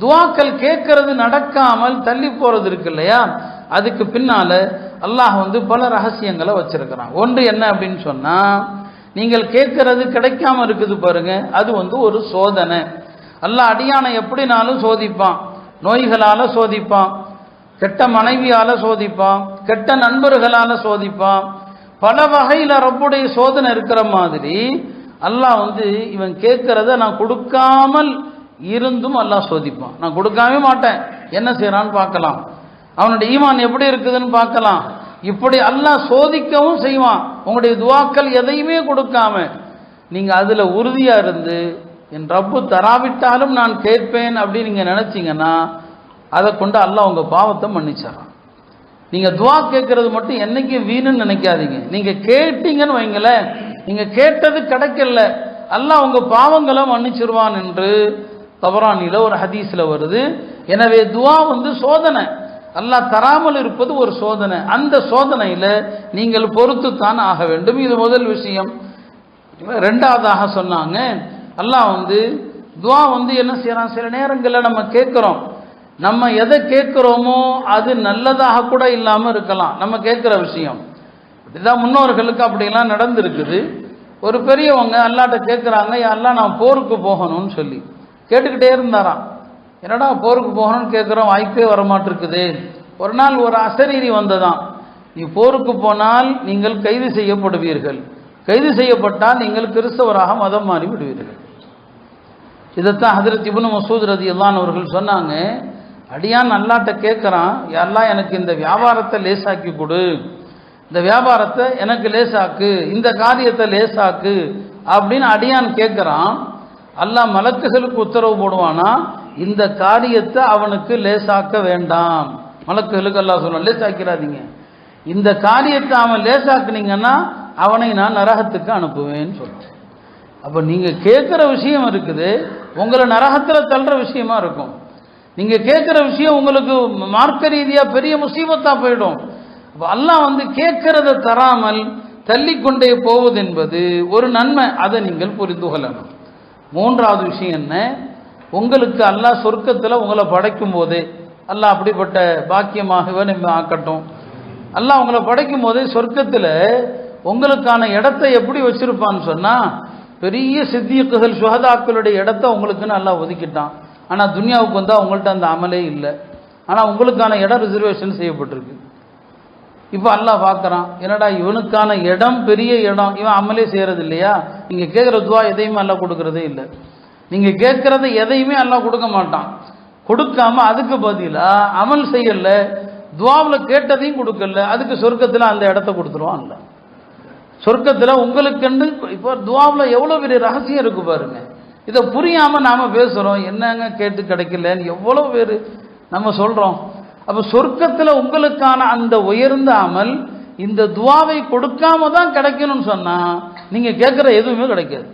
துவாக்கள் கேட்கறது நடக்காமல் தள்ளி போகிறது இருக்கு இல்லையா? அதுக்கு பின்னால் அல்லாஹ் வந்து பல ரகசியங்களை வச்சிருக்கிறான். ஒன்று என்ன அப்படின்னு சொன்னால் நீங்கள் கேட்கறது கிடைக்காம இருக்குது பாருங்க அது வந்து ஒரு சோதனை. அல்லாஹ் அடியானை எப்படினாலும் சோதிப்பான். நோய்களால் சோதிப்பான். கெட்ட மனைவியால் சோதிப்பான். கெட்ட நண்பர்களால் சோதிப்பான். பல வகையில் ரப்புடைய சோதனை இருக்கிற மாதிரி அல்லாஹ் வந்து இவன் கேட்கறத நான் கொடுக்காமல் இருந்தும் அல்லாஹ் சோதிப்பான். நான் கொடுக்காமே மாட்டேன். என்ன செய்கிறான்னு பார்க்கலாம். அவனுடைய ஈமான் எப்படி இருக்குதுன்னு பார்க்கலாம். இப்படி அல்லாஹ் சோதிக்கவும் செய்வான். உங்களுடைய துவாக்கள் எதையுமே கொடுக்காம நீங்கள் அதில் உறுதியாக இருந்து என் ரப்பு தராவிட்டாலும் நான் கேட்பேன் அப்படின்னு நீங்கள் நினச்சிங்கன்னா அதை கொண்டு அல்லாஹ் உங்கள் பாவத்தை மன்னிச்சிடறான். நீங்கள் துவா கேட்கறது மட்டும் என்றைக்கும் வீணுன்னு நினைக்காதீங்க. நீங்கள் கேட்டீங்கன்னு வைங்களேன். நீங்கள் கேட்டது கிடைக்கல. அல்லாஹ் உங்கள் பாவங்களை மன்னிச்சிருவான் என்று தபரானில ஒரு ஹதீஸில் வருது. எனவே துவா வந்து சோதனை. அல்லாஹ் தராமல் இருப்பது ஒரு சோதனை. அந்த சோதனையில் நீங்கள் பொறுத்துத்தான் ஆக வேண்டும். இது முதல் விஷயம். ரெண்டாவதாக சொன்னாங்க. அல்லாஹ் வந்து துவா வந்து என்ன செய்யறான்? சில நேரங்களில் நம்ம கேட்குறோம். நம்ம எதை கேட்குறோமோ அது நல்லதாக கூட இல்லாமல் இருக்கலாம். நம்ம கேட்குற விஷயம். இதுதான் முன்னோர்களுக்கு அப்படிலாம் நடந்திருக்குது. ஒரு பெரியவங்க அல்லாட்ட கேட்குறாங்க எல்லாம் நான் போருக்கு போகணும்னு சொல்லி. கேட்டுக்கிட்டே இருந்தாராம். என்னடா போருக்கு போகணும்னு கேட்குறோம் வாய்ப்பே வரமாட்டிருக்குது. ஒரு நாள் ஒரு அசரீரி வந்ததான் நீ போருக்கு போனால் நீங்கள் கைது செய்யப்படுவீர்கள். கைது செய்யப்பட்டால் நீங்கள் கிறிஸ்தவராக மதம் மாறி விடுவீர்கள். இதைத்தான் ஹதரத் இப்னு மசூத் ரதி அவர்கள் சொன்னாங்க. அடியான் அல்லாட்ட கேட்குறான் எல்லாம் எனக்கு இந்த வியாபாரத்தை லேசாக்கி கொடு. இந்த வியாபாரத்தை எனக்கு லேசாக்கு. இந்த காரியத்தை லேசாக்கு. அப்படின்னு அடியான் கேட்குறான் அல்லா மலக்குகளுக்கு உத்தரவு போடுவானா? இந்த காரியத்தை அவனுக்கு லேசாக்க வேண்டாம். மலக்குகளுக்கு அல்லா சொல்லுவான் லேசாக்கிறாதீங்க. இந்த காரியத்தை அவன் லேசாக்குனீங்கன்னா அவனை நான் நரகத்துக்கு அனுப்புவேன்னு சொல்றேன் அப்போ நீங்கள் கேட்குற விஷயம் இருக்குது உங்களை நரகத்தில் தள்ளுற விஷயமா இருக்கும். நீங்கள் கேட்குற விஷயம் உங்களுக்கு மார்க்க ரீதியாக பெரிய முசீபத்தாக போயிடும். அப்போ அல்லாஹ் வந்து கேட்கறத தராமல் தள்ளிக்கொண்டே போவது என்பது ஒரு நன்மை. அதை நீங்கள் புரிந்து கொள்ளணும். மூன்றாவது விஷயம் என்ன? உங்களுக்கு அல்லாஹ் சொர்க்கத்தில் உங்களை படைக்கும் போதே அல்லாஹ் அப்படிப்பட்ட பாக்கியமாகவே நம்ம ஆக்கட்டும். அல்லாஹ் உங்களை படைக்கும் போது சொர்க்கத்தில் உங்களுக்கான இடத்தை எப்படி வச்சிருப்பான்னு சொன்னால் பெரிய சித்தியக்குகள் சுகதாக்களுடைய இடத்த உங்களுக்குன்னு நல்லா ஒதுக்கிட்டான். ஆனால் துனியாவுக்கு வந்தால் உங்கள்கிட்ட அந்த அமலே இல்லை. ஆனால் உங்களுக்கான இடம் ரிசர்வேஷன் செய்யப்பட்டிருக்கு. இப்போ அல்லாஹ் பார்க்குறான் என்னடா இவனுக்கான இடம் பெரிய இடம் இவன் அமலே செய்கிறது இல்லையா நீங்கள் கேட்குற துவா எதையுமே அல்லாஹ் கொடுக்கறதே இல்லை. நீங்கள் கேட்குறத எதையுமே அல்லாஹ் கொடுக்க மாட்டான். கொடுக்காம அதுக்கு பதிலாக அமல் செய்யல துவாவில் கேட்டதையும் கொடுக்கல அதுக்கு சொர்க்கத்தில் அந்த இடத்த கொடுத்துருவான் இல்லை சொர்க்கத்தில் உங்களுக்குன்னு இப்போ துவாவில் எவ்வளோ பெரிய ரகசியம் இருக்கு பாருங்க. இதை புரியாமல் நாம் பேசுகிறோம் என்னங்க கேட்டு கிடைக்கலன்னு எவ்வளோ பேர் நம்ம சொல்கிறோம் அப்போ சொர்க்கத்தில் உங்களுக்கான அந்த உயர்ந்த அமல் இந்த துவாவை கொடுக்காம தான் கிடைக்கணும்னு சொன்னால் நீங்கள் கேட்குற எதுவுமே கிடைக்காது.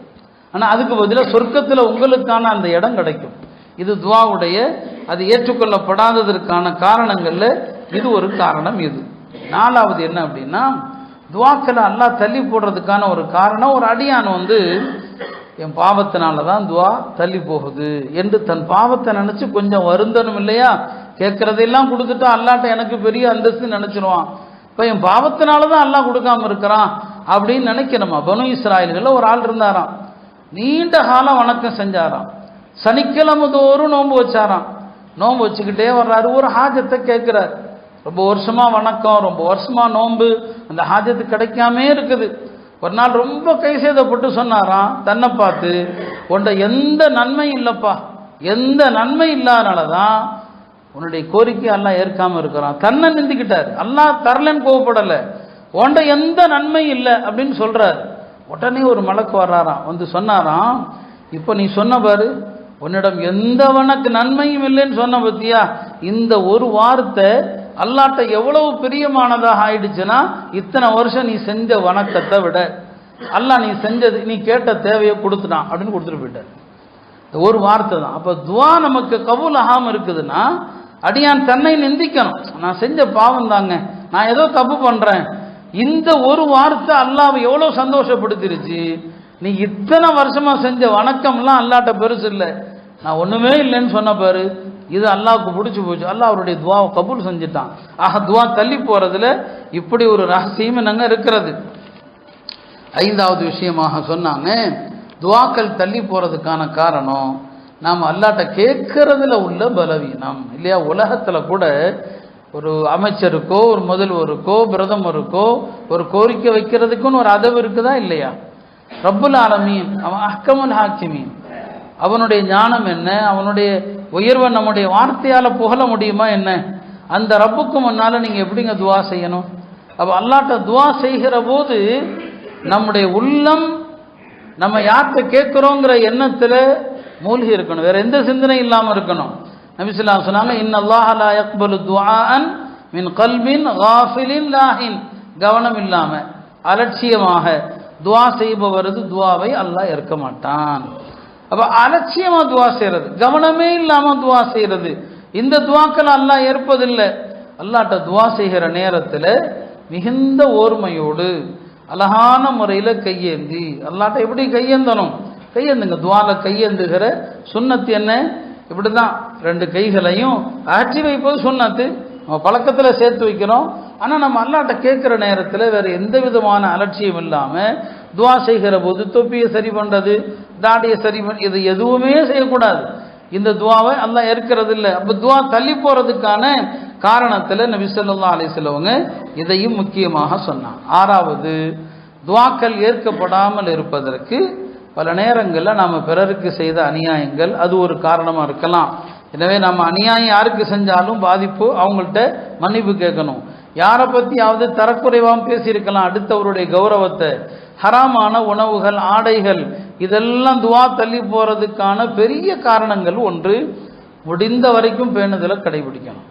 ஆனால் அதுக்கு பதிலாக சொர்க்கத்தில் உங்களுக்கான அந்த இடம் கிடைக்கும். இது துவாவுடைய அது ஏற்றுக்கொள்ளப்படாததற்கான காரணங்களில் இது ஒரு காரணம் இது. நாலாவது என்ன அப்படின்னா துவாக்களை அல்லா தள்ளி போடுறதுக்கான ஒரு காரணம் ஒரு அடியான் வந்து என் பாவத்தினால தான் துவா தள்ளி போகுது என்று தன் பாவத்தை நினச்சி கொஞ்சம் வருந்தனும் இல்லையா? கேட்குறதெல்லாம் கொடுத்துட்டா அல்லாட்ட எனக்கு பெரிய அந்தஸ்து நினச்சிருவான். இப்போ என் பாவத்தினால தான் அல்லாஹ் கொடுக்காம இருக்கிறான் அப்படின்னு நினைக்கணுமா? பனு இஸ்ராயல்களில் ஒரு ஆள் இருந்தாராம். நீண்ட காலம் வணக்கம் செஞ்சாராம். சனிக்கிழமை தோறும் நோன்பு வச்சாராம். நோன்பு வச்சுக்கிட்டே வர்றாரு. ஒரு ஹாஜத்தை கேட்குறாரு. ரொம்ப வருஷமாக வணக்கம் ரொம்ப வருஷமாக நோன்பு அந்த ஹாஜத்து கிடைக்காமே இருக்குது. ஒரு நாள் ரொம்ப கை சேதப்பட்டு சொன்னாராம் தன்னை பார்த்து உன்ட எந்த நன்மையும் இல்லைப்பா? எந்த நன்மை இல்லாதனால தான் உன்னுடைய கோரிக்கை எல்லாம் ஏற்காம இருக்கிறான். தன்னை நிந்திக்கிட்டார். அல்லாஹ் தரலன்னு கோவப்படலை. உன்ட எந்த நன்மை இல்லை அப்படின்னு சொல்றாரு. உடனே ஒரு மலக்கு வர்றாராம். வந்து சொன்னாராம் இப்போ நீ சொன்ன பாரு உன்னிடம் எந்த வனக்கு நன்மையும் இல்லைன்னு சொன்ன பத்தியா? இந்த ஒரு வார்த்தை அல்லாட்ட எவ்வளவு பிரியமானதாக ஆயிடுச்சுன்னா இத்தனை வருஷம் நீ செஞ்ச வணக்கத்தை விட அல்லாஹ் நீ செஞ்சது நீ கேட்ட தேவையை கொடுத்துட்டான் அப்படின்னு கொடுத்துட்டு போயிட்டார். இந்த ஒரு வார்த்தை தான். அப்போ துவா நமக்கு கவுல் ஆகாமல் இருக்குதுன்னா அடியான் தன்னை நிந்திக்கணும். நான் செஞ்ச பாவம் தாங்க. நான் ஏதோ தப்பு பண்ணுறேன் இந்த ஒரு வார்த்தை அல்லாவை எவ்வளோ சந்தோஷப்படுத்திருச்சு. நீ இத்தனை வருஷமா செஞ்ச வணக்கம்லாம் அல்லாட்ட பெருசு இல்லை. நான் ஒன்றுமே இல்லைன்னு சொன்ன பாரு. இது அல்லாவுக்கு பிடிச்சி போச்சு. அல்லாஹ் அவருடைய துவாவை கபூல் செஞ்சுட்டான். ஆக துவா தள்ளி போறதுல இப்படி ஒரு ரகசியம் என்னங்க இருக்கிறது? ஐந்தாவது விஷயமாக சொன்னாங்க துவாக்கள் தள்ளி போறதுக்கான காரணம் நாம் அல்லாட்ட கேட்கறதுல உள்ள பலவீனம். இல்லையா? உலகத்தில் கூட ஒரு அமைச்சருக்கோ ஒரு முதல்வருக்கோ பிரதமருக்கோ ஒரு கோரிக்கை வைக்கிறதுக்குன்னு ஒரு அதவு இருக்குதா இல்லையா? ரப்புல் ஆலமீன் அவன் அஹ்கமுல் ஹாக்கிமீன். அவனுடைய ஞானம் என்ன? அவனுடைய உயர்வை நம்முடைய வார்த்தையால் புகழ முடியுமா என்ன? அந்த ரப்புக்கு முன்னால் நீங்கள் எப்படிங்க துவா செய்யணும்? அப்போ அல்லாட்ட துவா செய்கிற போது நம்முடைய உள்ளம் நம்ம யார்கிட்ட கேட்குறோங்கிற எண்ணத்தில் மூழ்கி இருக்கணும். வேற எந்த சிந்தனை இல்லாமல் இருக்கணும். நபிசுல்லாம் சொன்னாங்க இன்னல்லாஹ யக்பலு துஆஅன் மின் கல்வின் காஃபிலின் லாஹின். கவனம் இல்லாம அலட்சியமாக துவா செய்பவரது துவாவை அல்லாஹ் ஏற்க மாட்டான். அப்ப அலட்சியமா துவா செய்யறது கவனமே இல்லாம துவா செய்யறது இந்த துவாக்கள் அல்லாஹ் ஏற்பதில்லை. அல்லாட்ட துவா செய்கிற நேரத்தில் மிகுந்த ஓர்மையோடு அழகான முறையில் கையேந்தி அல்லாட்ட எப்படி கையேந்தணும்? கையேந்துங்க. துவால கையேந்துகிற சுண்ணத்து என்ன? இப்படி தான் ரெண்டு கைகளையும் ஆற்றி வைப்பது சுண்ணத்து. நம்ம பழக்கத்தில் சேர்த்து வைக்கிறோம். ஆனால் நம்ம அல்லாட்ட கேட்குற நேரத்தில் வேற எந்த விதமான அலட்சியம் இல்லாமல் துவா செய்கிற போது தொப்பியை சரி பண்ணுறது தாடியை சரி பண் இது எதுவுமே செய்யக்கூடாது. இந்த துவாவை எல்லாம் ஏற்கிறது இல்லை அப்போ துவா தள்ளி போகிறதுக்கான காரணத்தில் நபி ஸல்லல்லாஹு அலை செல்லவங்க இதையும் முக்கியமாக சொன்னான் ஆறாவது துவாக்கள் ஏற்கப்படாமல் இருப்பதற்கு பல நேரங்களில் நாம் பிறருக்கு செய்த அநியாயங்கள் அது ஒரு காரணமாக இருக்கலாம். எனவே நம்ம அநியாயம் யாருக்கு செஞ்சாலும் பாதிப்பு அவங்கள்ட்ட மன்னிப்பு கேட்கணும். யாரை பற்றியாவது தரக்குறைவாக பேசியிருக்கலாம் அடுத்தவருடைய கௌரவத்தை. ஹராமான உணவுகள் ஆடைகள் இதெல்லாம் துவா தள்ளி போகிறதுக்கான பெரிய காரணங்கள் ஒன்று முடிந்த வரைக்கும் பேணுதலை கடைபிடிக்கணும்.